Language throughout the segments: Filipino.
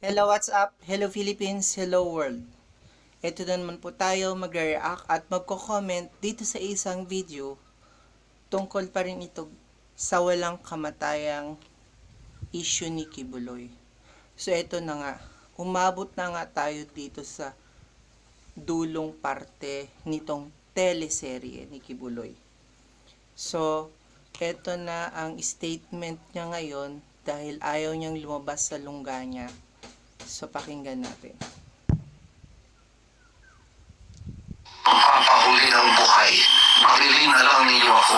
Hello, what's up? Hello Philippines, hello world. Ito na naman po tayo magre-react at magko-comment dito sa isang video tungkol pa rin ito sa walang kamatayang issue ni Kibuloy. So ito na nga, umabot na nga tayo dito sa dulong parte nitong teleserye ni Kibuloy. So, ito na ang statement niya ngayon dahil ayaw niyang lumabas sa lungga niya. So, pakinggan natin. Papahuli ng buhay. Marilin na lang ninyo ako.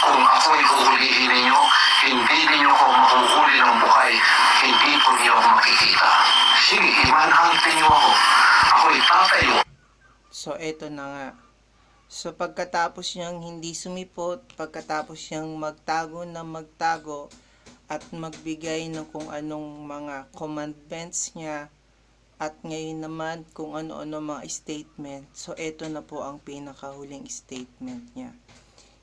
Kung ako'y huhulihin ninyo, hindi ninyo ako mahuhuli ng buhay. Hindi po niyo ako makikita. Sige, imanhantin niyo ako. Ako'y tatayo. So, eto na nga. So, pagkatapos niyang hindi sumipot, pagkatapos niyang magtago na magtago, at magbigay ng kung anong mga commandments niya, at ngayon naman kung ano-ano mga statement. So, eto na po ang pinakahuling statement niya.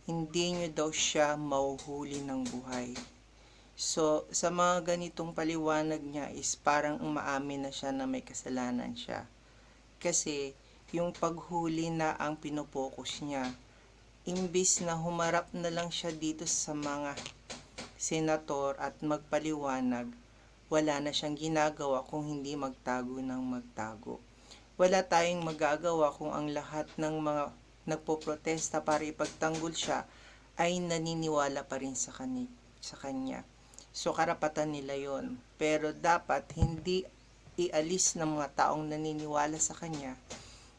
Hindi niyo daw siya mauhuli ng buhay. So, sa mga ganitong paliwanag niya is parang umaamin na siya na may kasalanan siya. Kasi, yung paghuli na ang pinopokus niya. Imbis na humarap na lang siya dito sa mga senator at magpaliwanag, wala na siyang ginagawa kung hindi magtago ng magtago. Wala tayong magagawa kung ang lahat ng mga nagpoprotesta para ipagtanggol siya ay naniniwala pa rin sa, kani, sa kanya. So karapatan nila yon. Pero dapat hindi ialis ng mga taong naniniwala sa kanya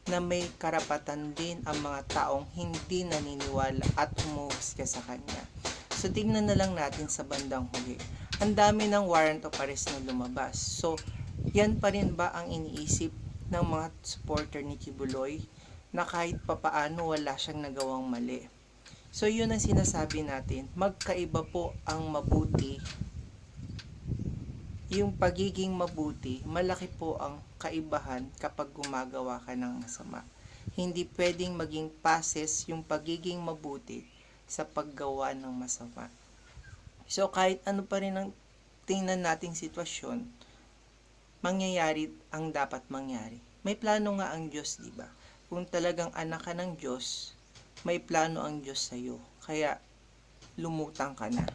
na may karapatan din ang mga taong hindi naniniwala at humuhusga sa kanya. So, tingnan na lang natin sa bandang huli. Ang dami ng warrant of arrest na lumabas. So, yan pa rin ba ang iniisip ng mga supporter ni Kibuloy na kahit papaano wala siyang nagawang mali. So, yun ang sinasabi natin. Magkaiba po ang mabuti yung pagiging mabuti, malaki po ang kaibahan kapag gumagawa ka ng masama. Hindi pwedeng maging pases yung pagiging mabuti sa paggawa ng masama. So kahit ano pa rin ang tingnan nating sitwasyon, mangyayari ang dapat mangyari. May plano nga ang Diyos, di ba? Kung talagang anak ka ng Diyos, may plano ang Diyos sa iyo. Kaya lumutang ka na.